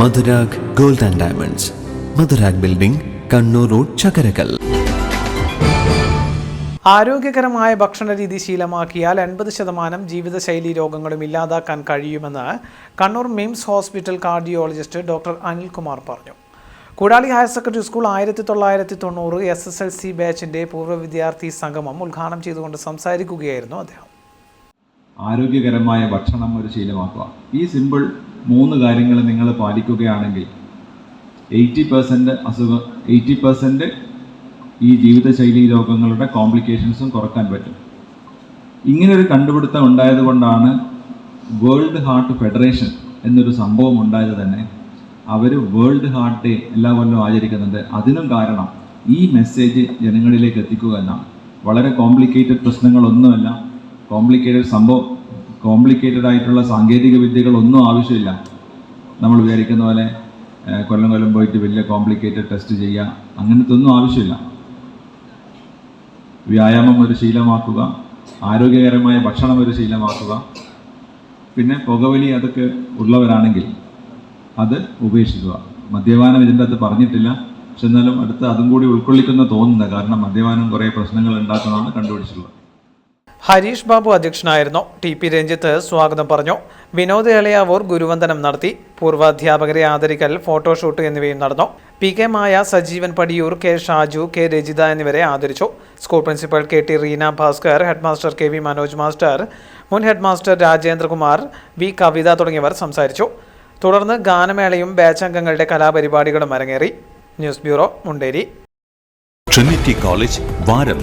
Madhurag gold and diamonds. Madhurag building Kannur road Chakkarakkal. ആരോഗ്യകരമായ ഭക്ഷണ രീതി ശീലമാക്കിയാൽ എൺപത് ശതമാനം ജീവിതശൈലി രോഗങ്ങളും ഇല്ലാതാക്കാൻ കഴിയുമെന്ന് Kannur MIMS hospital cardiologist doctor Anilkumar പറഞ്ഞു. കൂടാളി ഹയർ സെക്കൻഡറി സ്കൂൾ ആയിരത്തി തൊള്ളായിരത്തി തൊണ്ണൂറ് എസ് എസ് എൽ സി ബാച്ചിന്റെ പൂർവ വിദ്യാർത്ഥി സംഗമം ഉദ്ഘാടനം ചെയ്തുകൊണ്ട് സംസാരിക്കുകയായിരുന്നു അദ്ദേഹം. ആരോഗ്യകരമായ ഭക്ഷണം ഒരു ശീലമാക്കുക. ഈ സിമ്പിൾ മൂന്ന് കാര്യങ്ങൾ നിങ്ങൾ പാലിക്കുകയാണെങ്കിൽ എയ്റ്റി പെർസെന്റ് അസുഖം എയ്റ്റി പെർസെന്റ് ഈ ജീവിതശൈലി രോഗങ്ങളുടെ കോംപ്ലിക്കേഷൻസും കുറയ്ക്കാൻ പറ്റും. ഇങ്ങനൊരു കണ്ടുപിടുത്തം ഉണ്ടായതുകൊണ്ടാണ് വേൾഡ് ഹാർട്ട് ഫെഡറേഷൻ എന്നൊരു സംഭവം ഉണ്ടായത് തന്നെ അവർ വേൾഡ് ഹാർട്ട് ഡേ എല്ലാ കൊല്ലവും ആചരിക്കുന്നുണ്ട്. അതിനും കാരണം ഈ മെസ്സേജ് ജനങ്ങളിലേക്ക് എത്തിക്കുക എന്നാണ്. വളരെ കോംപ്ലിക്കേറ്റഡ് പ്രശ്നങ്ങളൊന്നുമല്ല. കോംപ്ലിക്കേറ്റഡ് സംഭവം കോംപ്ലിക്കേറ്റഡ് ആയിട്ടുള്ള സാങ്കേതിക വിദ്യകളൊന്നും ആവശ്യമില്ല. നമ്മൾ വിചാരിക്കുന്ന പോലെ കൊല്ലം കൊല്ലം പോയിട്ട് വലിയ കോംപ്ലിക്കേറ്റഡ് ടെസ്റ്റ് ചെയ്യുക അങ്ങനത്തെ ഒന്നും ആവശ്യമില്ല. വ്യായാമം ഒരു ശീലമാക്കുക ആരോഗ്യകരമായ ഭക്ഷണം ഒരു ശീലമാക്കുക പിന്നെ പുകവലി അതൊക്കെ ഉള്ളവരാണെങ്കിൽ അത് ഉപേക്ഷിക്കുക. മദ്യപാനം ഇതിന്റെ അത് പറഞ്ഞിട്ടില്ല. പക്ഷെ എന്നാലും അടുത്ത് അതും കൂടി ഉൾക്കൊള്ളിക്കുന്ന തോന്നുന്നത്. കാരണം മദ്യപാനം കുറേ പ്രശ്നങ്ങൾ ഉണ്ടാക്കുന്നതാണ് കണ്ടുപിടിച്ചിട്ടുള്ളത്. ഹരീഷ് ബാബു അധ്യക്ഷനായിരുന്നു. ടി പി രഞ്ജിത്ത് സ്വാഗതം പറഞ്ഞു. വിനോദ് എളയാവൂർ ഗുരുവന്ദനം നടത്തി. പൂർവാധ്യാപകരെ ആദരിക്കൽ ഫോട്ടോഷൂട്ട് എന്നിവയും നടന്നു. P K Maya Sajeevan Padiyoor K Shaju K Rajitha എന്നിവരെ ആദരിച്ചു. School principal K T Reena Bhaskar headmaster K V Manoj master മുൻ ഹെഡ്മാസ്റ്റർ രാജേന്ദ്രകുമാർ വി കവിത തുടങ്ങിയവർ സംസാരിച്ചു. തുടർന്ന് ഗാനമേളയും ബാച്ച് അംഗങ്ങളുടെ കലാപരിപാടികളും അരങ്ങേറി. News bureau Munderi. Trinity college Varam